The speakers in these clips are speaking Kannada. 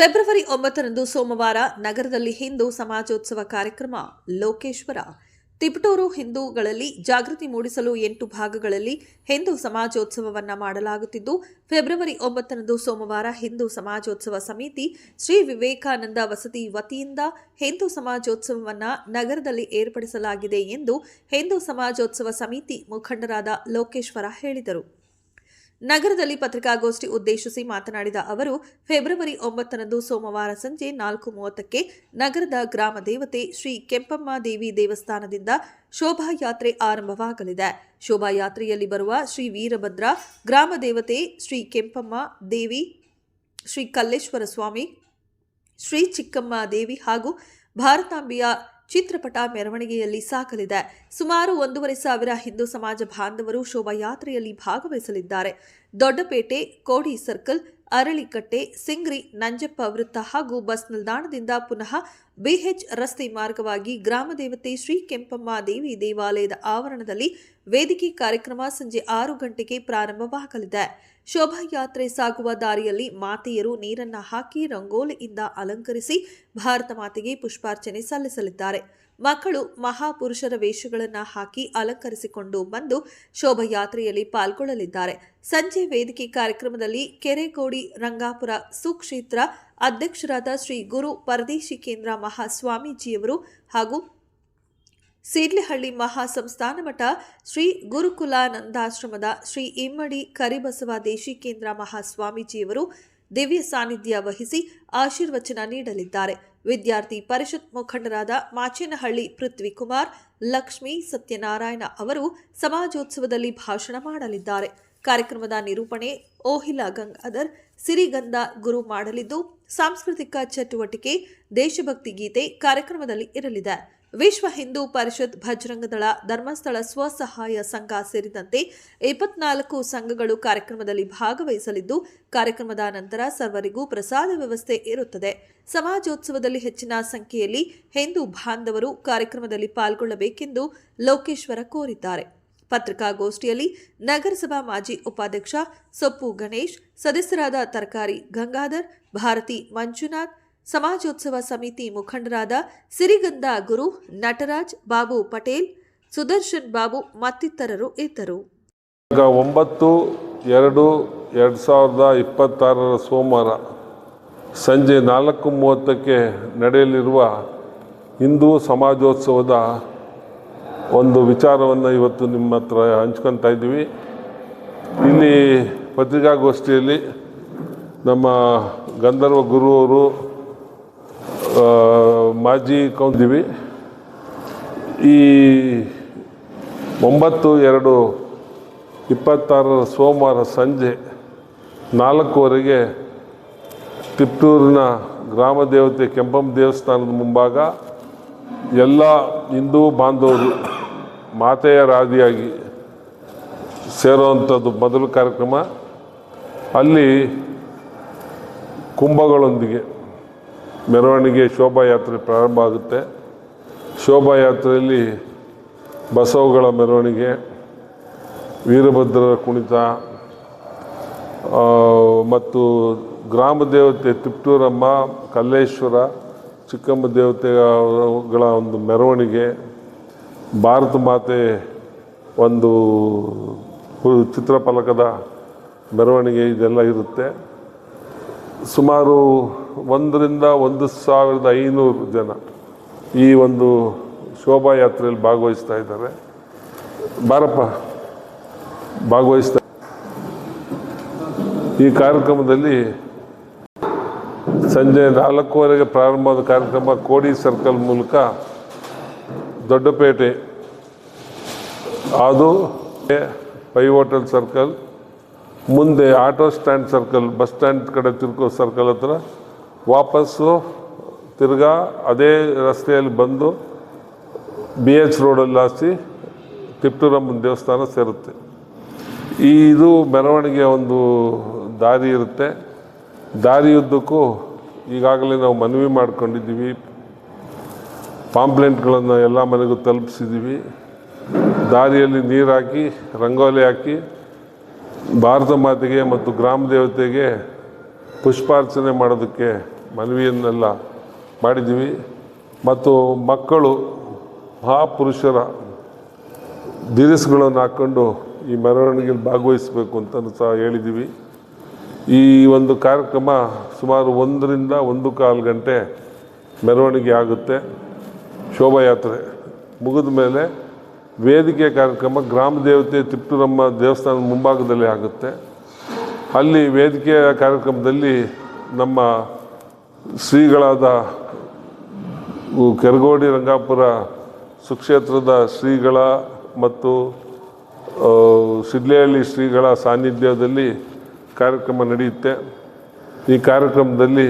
ಫೆಬ್ರವರಿ ಒಂಬತ್ತರಂದು ಸೋಮವಾರ ನಗರದಲ್ಲಿ ಹಿಂದೂ ಸಮಾಜೋತ್ಸವ ಕಾರ್ಯಕ್ರಮ ಲೋಕೇಶ್ವರ. ತಿಪಟೂರು ಹಿಂದೂಗಳಲ್ಲಿ ಜಾಗೃತಿ ಮೂಡಿಸಲು ಎಂಟು ಭಾಗಗಳಲ್ಲಿ ಹಿಂದೂ ಸಮಾಜೋತ್ಸವವನ್ನು ಮಾಡಲಾಗುತ್ತಿದ್ದು, ಫೆಬ್ರವರಿ ಒಂಬತ್ತರಂದು ಸೋಮವಾರ ಹಿಂದೂ ಸಮಾಜೋತ್ಸವ ಸಮಿತಿ ಶ್ರೀ ವಿವೇಕಾನಂದ ವಸತಿ ವತಿಯಿಂದ ಹಿಂದೂ ಸಮಾಜೋತ್ಸವವನ್ನು ನಗರದಲ್ಲಿ ಏರ್ಪಡಿಸಲಾಗಿದೆ ಎಂದು ಹಿಂದೂ ಸಮಾಜೋತ್ಸವ ಸಮಿತಿ ಮುಖಂಡರಾದ ಲೋಕೇಶ್ವರ ಹೇಳಿದರು. ನಗರದಲ್ಲಿ ಪತ್ರಿಕಾಗೋಷ್ಠಿ ಉದ್ದೇಶಿಸಿ ಮಾತನಾಡಿದ ಅವರು, ಫೆಬ್ರವರಿ ಒಂಬತ್ತರಂದು ಸೋಮವಾರ ಸಂಜೆ ನಾಲ್ಕು ಮೂವತ್ತಕ್ಕೆ ನಗರದ ಗ್ರಾಮ ದೇವತೆ ಶ್ರೀ ಕೆಂಪಮ್ಮ ದೇವಿ ದೇವಸ್ಥಾನದಿಂದ ಶೋಭಾಯಾತ್ರೆ ಆರಂಭವಾಗಲಿದೆ. ಶೋಭಾಯಾತ್ರೆಯಲ್ಲಿ ಬರುವ ಶ್ರೀ ವೀರಭದ್ರ, ಗ್ರಾಮ ದೇವತೆ ಶ್ರೀ ಕೆಂಪಮ್ಮ ದೇವಿ, ಶ್ರೀ ಕಲ್ಲೇಶ್ವರ ಸ್ವಾಮಿ, ಶ್ರೀ ಚಿಕ್ಕಮ್ಮ ದೇವಿ ಹಾಗೂ ಭಾರತಾಂಬೆಯ ಚಿತ್ರಪಟ ಮೆರವಣಿಗೆಯಲ್ಲಿ ಸಾಕಲಿದೆ. ಸುಮಾರು ಒಂದೂವರೆ ಸಾವಿರ ಹಿಂದೂ ಸಮಾಜ ಬಾಂಧವರು ಶೋಭಾಯಾತ್ರೆಯಲ್ಲಿ ಭಾಗವಹಿಸಲಿದ್ದಾರೆ. ದೊಡ್ಡಪೇಟೆ ಕೋಡಿ ಸರ್ಕಲ್ ಅರಳಿಕಟ್ಟೆ, ಸಿಂಗ್ರಿ, ನಂಜಪ್ಪ ವೃತ್ತ ಹಾಗೂ ಬಸ್ ನಿಲ್ದಾಣದಿಂದ ಪುನಃ ಬಿಎಚ್ ರಸ್ತೆ ಮಾರ್ಗವಾಗಿ ಗ್ರಾಮ ದೇವತೆ ಶ್ರೀ ಕೆಂಪಮ್ಮ ದೇವಿ ದೇವಾಲಯದ ಆವರಣದಲ್ಲಿ ವೇದಿಕೆ ಕಾರ್ಯಕ್ರಮ ಸಂಜೆ ಆರು ಗಂಟೆಗೆ ಪ್ರಾರಂಭವಾಗಲಿದೆ. ಶೋಭಾಯಾತ್ರೆ ಸಾಗುವ ದಾರಿಯಲ್ಲಿ ಮಾತೆಯರು ನೀರನ್ನ ಹಾಕಿ ರಂಗೋಲಿಯಿಂದ ಅಲಂಕರಿಸಿ ಭಾರತ ಮಾತೆಗೆ ಪುಷ್ಪಾರ್ಚನೆ ಸಲ್ಲಿಸಲಿದ್ದಾರೆ. ಮಕ್ಕಳು ಮಹಾಪುರುಷರ ವೇಷಗಳನ್ನು ಹಾಕಿ ಅಲಂಕರಿಸಿಕೊಂಡು ಬಂದು ಶೋಭಾಯಾತ್ರೆಯಲ್ಲಿ ಪಾಲ್ಗೊಳ್ಳಲಿದ್ದಾರೆ. ಸಂಜೆ ವೇದಿಕೆ ಕಾರ್ಯಕ್ರಮದಲ್ಲಿ ಕೆರೆಗೋಡಿ ರಂಗಾಪುರ ಸುಕ್ಷೇತ್ರ ಅಧ್ಯಕ್ಷರಾದ ಶ್ರೀ ಗುರು ಪರದೇಶಿ ಕೇಂದ್ರ ಮಹಾಸ್ವಾಮೀಜಿಯವರು ಹಾಗೂ ಸೀಡ್ಲಿಹಳ್ಳಿ ಮಹಾಸಂಸ್ಥಾನ ಮಠ ಶ್ರೀ ಗುರುಕುಲಾನಂದಾಶ್ರಮದ ಶ್ರೀ ಇಮ್ಮಡಿ ಕರಿಬಸವ ದೇಶಿಕೇಂದ್ರ ಮಹಾಸ್ವಾಮೀಜಿಯವರು ದಿವ್ಯ ಸಾನ್ನಿಧ್ಯ ವಹಿಸಿ ಆಶೀರ್ವಚನ ನೀಡಲಿದ್ದಾರೆ. ವಿದ್ಯಾರ್ಥಿ ಪರಿಷತ್ ಮುಖಂಡರಾದ ಮಾಚೇನಹಳ್ಳಿ ಪೃಥ್ವಿಕುಮಾರ್ ಲಕ್ಷ್ಮೀ ಸತ್ಯನಾರಾಯಣ ಅವರು ಸಮಾಜೋತ್ಸವದಲ್ಲಿ ಭಾಷಣ ಮಾಡಲಿದ್ದಾರೆ. ಕಾರ್ಯಕ್ರಮದ ನಿರೂಪಣೆ ಓಹಿಲಾ ಗಂಗಾಧರ್ ಸಿರಿಗಂಧ ಗುರು ಮಾಡಲಿದ್ದು ಸಾಂಸ್ಕೃತಿಕ ಚಟುವಟಿಕೆ, ದೇಶಭಕ್ತಿ ಗೀತೆ ಕಾರ್ಯಕ್ರಮದಲ್ಲಿ ಇರಲಿದೆ. ವಿಶ್ವ ಹಿಂದೂ ಪರಿಷತ್ ಭಜರಂಗದಳ ಧರ್ಮಸ್ಥಳ ಸ್ವಸಹಾಯ ಸಂಘ ಸೇರಿದಂತೆ ಇಪ್ಪತ್ನಾಲ್ಕು ಸಂಘಗಳು ಕಾರ್ಯಕ್ರಮದಲ್ಲಿ ಭಾಗವಹಿಸಲಿದ್ದು, ಕಾರ್ಯಕ್ರಮದ ನಂತರ ಸರ್ವರಿಗೂ ಪ್ರಸಾದ ವ್ಯವಸ್ಥೆ ಇರುತ್ತದೆ. ಸಮಾಜೋತ್ಸವದಲ್ಲಿ ಹೆಚ್ಚಿನ ಸಂಖ್ಯೆಯಲ್ಲಿ ಹಿಂದೂ ಬಾಂಧವರು ಕಾರ್ಯಕ್ರಮದಲ್ಲಿ ಪಾಲ್ಗೊಳ್ಳಬೇಕೆಂದು ಲೋಕೇಶ್ವರ ಕೋರಿದ್ದಾರೆ. ಪತ್ರಿಕಾಗೋಷ್ಠಿಯಲ್ಲಿ ನಗರಸಭಾ ಮಾಜಿ ಉಪಾಧ್ಯಕ್ಷ ಸೊಪ್ಪು ಗಣೇಶ್, ಸದಸ್ಯರಾದ ತರಕಾರಿ ಗಂಗಾಧರ್, ಭಾರತಿ ಮಂಜುನಾಥ್, ಸಮಾಜೋತ್ಸವ ಸಮಿತಿ ಮುಖಂಡರಾದ ಸಿರಿಗಂಧ ಗುರು, ನಟರಾಜ್ ಬಾಬು ಪಟೇಲ್, ಸುದರ್ಶನ್ ಬಾಬು ಮತ್ತಿತರರು ಇದ್ದರು. ಒಂಬತ್ತು, ಎರಡು ಎರಡು ಸಾವಿರದ ಇಪ್ಪತ್ತಾರರ ಸೋಮವಾರ ಸಂಜೆ ನಾಲ್ಕು ಮೂವತ್ತಕ್ಕೆ ನಡೆಯಲಿರುವ ಹಿಂದೂ ಸಮಾಜೋತ್ಸವದ ಒಂದು ವಿಚಾರವನ್ನು ಇವತ್ತು ನಿಮ್ಮ ಹತ್ರ ಹಂಚ್ಕೊತಾ ಇದ್ದೀವಿ. ಇಲ್ಲಿ ಪತ್ರಿಕಾಗೋಷ್ಠಿಯಲ್ಲಿ ನಮ್ಮ ಗಂಧರ್ವ ಗುರು ಅವರು ಮಾಜಿ ಕೌಂದಿವಿ ಈ ಒಂಬತ್ತು, ಎರಡು, ಇಪ್ಪತ್ತಾರರ ಸೋಮವಾರ ಸಂಜೆ ನಾಲ್ಕುವರೆಗೆ ತಿಪ್ಟೂರಿನ ಗ್ರಾಮ ದೇವತೆ ಕೆಂಪಮ್ಮ ದೇವಸ್ಥಾನದ ಮುಂಭಾಗ ಎಲ್ಲ ಹಿಂದೂ ಬಾಂಧವರು ಮಾತೆಯರಾದಿಯಾಗಿ ಸೇರುವಂಥದ್ದು ಮೊದಲು ಕಾರ್ಯಕ್ರಮ. ಅಲ್ಲಿ ಕುಂಭಗಳೊಂದಿಗೆ ಮೆರವಣಿಗೆ ಶೋಭಾಯಾತ್ರೆ ಪ್ರಾರಂಭ ಆಗುತ್ತೆ. ಶೋಭಾಯಾತ್ರೆಯಲ್ಲಿ ಬಸವಗಳ ಮೆರವಣಿಗೆ, ವೀರಭದ್ರರ ಕುಣಿತ ಮತ್ತು ಗ್ರಾಮ ದೇವತೆ ತಿಪ್ಟೂರಮ್ಮ, ಕಲ್ಲೇಶ್ವರ, ಚಿಕ್ಕಮ್ಮ ದೇವತೆಗಳ ಒಂದು ಮೆರವಣಿಗೆ ಭಾರತ ಮಾತೆ ಒಂದು ಚಿತ್ರಫಲಕದ ಮೆರವಣಿಗೆ ಇದೆಲ್ಲ ಇರುತ್ತೆ. ಸುಮಾರು ಒಂದರಿಂದ ಒಂದು ಸಾವಿರದ ಐನೂರು ಜನ ಈ ಒಂದು ಶೋಭಾಯಾತ್ರೆಯಲ್ಲಿ ಭಾಗವಹಿಸ್ತಾ ಇದ್ದಾರೆ. ಬಾರಪ್ಪ, ಭಾಗವಹಿಸ್ತಾ ಈ ಕಾರ್ಯಕ್ರಮದಲ್ಲಿ ಸಂಜೆ ನಾಲ್ಕೂವರೆಗೆ ಪ್ರಾರಂಭವಾದ ಕಾರ್ಯಕ್ರಮ ಕೋಡಿ ಸರ್ಕಲ್ ಮೂಲಕ ದೊಡ್ಡಪೇಟೆ. ಅದು ಪೈ ಹೋಟೆಲ್ ಸರ್ಕಲ್, ಮುಂದೆ auto stand circle, bus stand ಕಡೆ ತಿರ್ಕೋ ಸರ್ಕಲ್ ಹತ್ರ. ವಾಪಸ್ಸು ತಿರ್ಗಾ ಅದೇ ರಸ್ತೆಯಲ್ಲಿ ಬಂದು ಬಿ ಎಚ್ ರೋಡಲ್ಲಿ ಹಾಸಿ ತಿಪ್ಟೂರಮ್ಮನ ದೇವಸ್ಥಾನ ಸೇರುತ್ತೆ. ಈ ಇದು ಮೆರವಣಿಗೆ ಒಂದು ದಾರಿ ಇರುತ್ತೆ. ದಾರಿಯುದ್ದಕ್ಕೂ ಈಗಾಗಲೇ ನಾವು ಮನವಿ ಮಾಡ್ಕೊಂಡಿದ್ದೀವಿ. ಪಾಂಪ್ಲೆಂಟ್ಗಳನ್ನು ಎಲ್ಲ ಮನೆಗೂ ತಲುಪಿಸಿದ್ದೀವಿ ದಾರಿಯಲ್ಲಿ ನೀರು ಹಾಕಿ ರಂಗೋಲಿ ಹಾಕಿ, ಭಾರತ ಮಾತೆಗೆ ಮತ್ತು ಗ್ರಾಮ ದೇವತೆಗೆ ಪುಷ್ಪಾರ್ಚನೆ ಮಾಡೋದಕ್ಕೆ ಮನವಿಯನ್ನೆಲ್ಲ ಮಾಡಿದ್ದೀವಿ ಮತ್ತು ಮಕ್ಕಳು, ಮಹಾಪುರುಷರ ದಿರಿಸುಗಳನ್ನು ಹಾಕ್ಕೊಂಡು ಈ ಮೆರವಣಿಗೆಯಲ್ಲಿ ಭಾಗವಹಿಸಬೇಕು ಅಂತ ಸಹ ಹೇಳಿದ್ದೀವಿ ಈ ಒಂದು ಕಾರ್ಯಕ್ರಮ ಸುಮಾರು ಒಂದರಿಂದ ಒಂದು ಕಾಲು ಗಂಟೆ ಮೆರವಣಿಗೆ ಆಗುತ್ತೆ. ಶೋಭಾಯಾತ್ರೆ ಮುಗಿದ ಮೇಲೆ ವೇದಿಕೆ ಕಾರ್ಯಕ್ರಮ ಗ್ರಾಮ ದೇವತೆ ತಿಪ್ಪುರಮ್ಮ ದೇವಸ್ಥಾನದ ಮುಂಭಾಗದಲ್ಲಿ ಆಗುತ್ತೆ. ಅಲ್ಲಿ ವೇದಿಕೆಯ ಕಾರ್ಯಕ್ರಮದಲ್ಲಿ ನಮ್ಮ ಶ್ರೀಗಳಾದ ಕೆರಗೋಡಿ ರಂಗಾಪುರ ಸುಕ್ಷೇತ್ರದ ಶ್ರೀಗಳ ಮತ್ತು ಆ, ಶ್ರೀಗಳ ಸಾನ್ನಿಧ್ಯದಲ್ಲಿ ಕಾರ್ಯಕ್ರಮ ನಡೆಯುತ್ತೆ. ಈ ಕಾರ್ಯಕ್ರಮದಲ್ಲಿ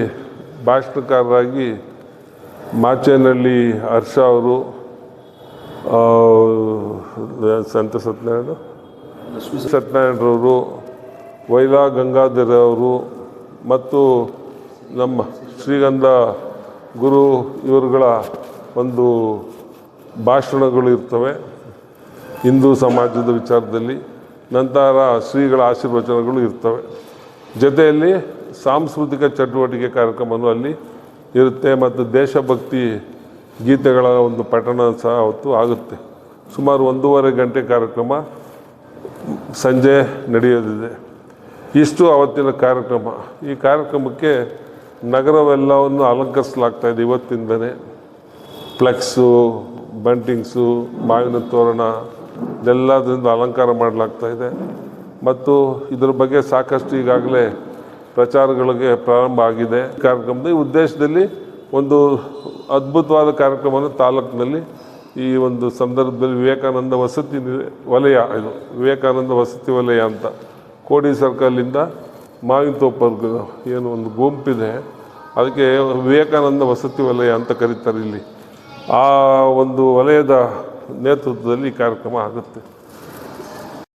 ಭಾಷಣಕಾರರಾಗಿ ಮಾಚೇನಹಳ್ಳಿ ಹರ್ಷ ಅವರು ಸಂತ ಸತ್ಯನಾರಾಯಣ, ಸತ್ಯನಾರಾಯಣರವರು, ವೈಲಾ ಗಂಗಾಧರ ಅವರು ಮತ್ತು ನಮ್ಮ ಶ್ರೀಗಂಧ ಗುರು ಇವರುಗಳ ಒಂದು ಭಾಷಣಗಳು ಇರ್ತವೆ ಹಿಂದೂ ಸಮಾಜದ ವಿಚಾರದಲ್ಲಿ. ನಂತರ ಶ್ರೀಗಳ ಆಶೀರ್ವಚನಗಳು ಇರ್ತವೆ. ಜೊತೆಯಲ್ಲಿ ಸಾಂಸ್ಕೃತಿಕ ಚಟುವಟಿಕೆ ಕಾರ್ಯಕ್ರಮವನ್ನು ಅಲ್ಲಿ ಇರುತ್ತೆ ಮತ್ತು ದೇಶಭಕ್ತಿ ಗೀತೆಗಳ ಒಂದು ಪಠಣ ಸಹ ಅವತ್ತು ಆಗುತ್ತೆ. ಸುಮಾರು ಒಂದೂವರೆ ಗಂಟೆ ಕಾರ್ಯಕ್ರಮ ಸಂಜೆ ನಡೆಯೋದಿದೆ ಇಷ್ಟು ಅವತ್ತಿನ ಕಾರ್ಯಕ್ರಮ. ಈ ಕಾರ್ಯಕ್ರಮಕ್ಕೆ ನಗರವೆಲ್ಲವನ್ನು ಅಲಂಕರಿಸಲಾಗ್ತಾ ಇದೆ ಇವತ್ತಿಂದನೇ. ಫ್ಲೆಕ್ಸು, ಬಂಟಿಂಗ್ಸು ಮಾವಿನ ತೋರಣ, ಇದೆಲ್ಲದರಿಂದ ಅಲಂಕಾರ ಮಾಡಲಾಗ್ತಾ ಇದೆ. ಮತ್ತು ಇದರ ಬಗ್ಗೆ ಸಾಕಷ್ಟು ಈಗಾಗಲೇ ಪ್ರಚಾರಗಳಿಗೆ ಪ್ರಾರಂಭ ಆಗಿದೆ. ಕಾರ್ಯಕ್ರಮದ ಈ ಉದ್ದೇಶದಲ್ಲಿ ಒಂದು ಅದ್ಭುತವಾದ ಕಾರ್ಯಕ್ರಮವನ್ನು ತಾಲೂಕಿನಲ್ಲಿ ಈ ಒಂದು ಸಂದರ್ಭದಲ್ಲಿ ವಿವೇಕಾನಂದ ವಸತಿ ವಲಯ ಇದು, ವಿವೇಕಾನಂದ ವಸತಿ ವಲಯ ಅಂತ ಕೋಡಿ ಸರ್ಕಲಿಂದ ಮಾವಿನ ತೋಪರ್ಗ ಏನು ಒಂದು ಗುಂಪಿದೆ. ಅದಕ್ಕೆ ವಿವೇಕಾನಂದ ವಸತಿ ವಲಯ ಅಂತ ಕರೀತಾರೆ ಇಲ್ಲಿ. ಆ ಒಂದು ವಲಯದ ನೇತೃತ್ವದಲ್ಲಿ ಈ ಕಾರ್ಯಕ್ರಮ ಆಗುತ್ತೆ.